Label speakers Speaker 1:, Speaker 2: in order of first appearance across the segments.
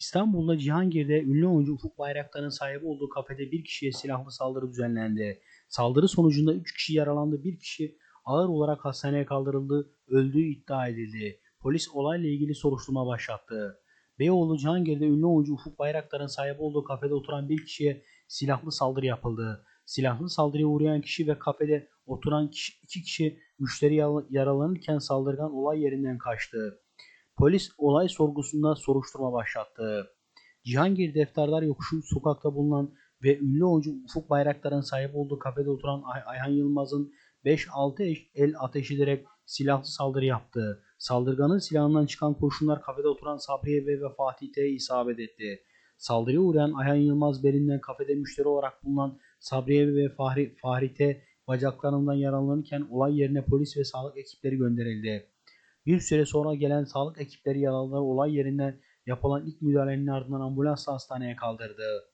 Speaker 1: İstanbul'da Cihangir'de ünlü oyuncu Ufuk Bayraktar'ın sahibi olduğu kafede bir kişiye silahlı saldırı düzenlendi. Saldırı sonucunda 3 kişi yaralandı, bir kişi ağır olarak hastaneye kaldırıldı, öldüğü iddia edildi. Polis olayla ilgili soruşturma başlattı. Beyoğlu Cihangir'de ünlü oyuncu Ufuk Bayraktar'ın sahibi olduğu kafede oturan bir kişiye silahlı saldırı yapıldı. Silahlı saldırıya uğrayan kişi ve kafede oturan kişi, iki kişi müşteri yara- yaralanırken saldırgan olay yerinden kaçtı. Polis olay sorgusunda soruşturma başlattı. Cihangir Defterdar Yokuşu sokakta bulunan ve ünlü oyuncu Ufuk Bayraktar'ın sahip olduğu kafede oturan Ay- Ayhan Yılmaz'ın 5-6 eş- el ateş ederek silahlı saldırı yaptı. Saldırganın silahından çıkan kurşunlar kafede oturan Sabriye Bey ve Fatih T'ye isabet etti. Saldırıya uğrayan Ayhan Yılmaz belinden kafede müşteri olarak bulunan Sabriye ve Fahri, Fahri T bacaklarından yaralanırken olay yerine polis ve sağlık ekipleri gönderildi. Bir süre sonra gelen sağlık ekipleri yaralıları olay yerinden yapılan ilk müdahalenin ardından ambulansla hastaneye kaldırdı.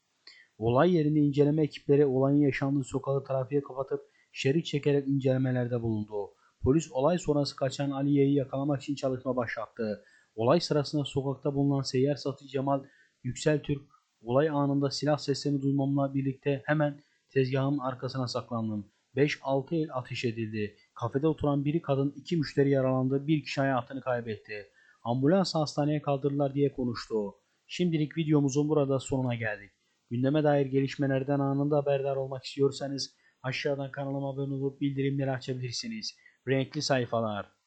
Speaker 1: Olay yerinde inceleme ekipleri olayın yaşandığı sokağı trafiğe kapatıp şerit çekerek incelemelerde bulundu. Polis olay sonrası kaçan Aliye'yi yakalamak için çalışma başlattı. Olay sırasında sokakta bulunan seyyar satıcı Cemal Yüksel Türk olay anında silah seslerini duymamla birlikte hemen tezgahın arkasına saklandım. 5-6 el ateş edildi. Kafede oturan biri kadın, iki müşteri yaralandı, bir kişi hayatını kaybetti. Ambulans hastaneye kaldırdılar diye konuştu. Şimdilik videomuzun burada sonuna geldik. Gündeme dair gelişmelerden anında haberdar olmak istiyorsanız aşağıdan kanalıma abone olup bildirimleri açabilirsiniz. Renkli sayfalar.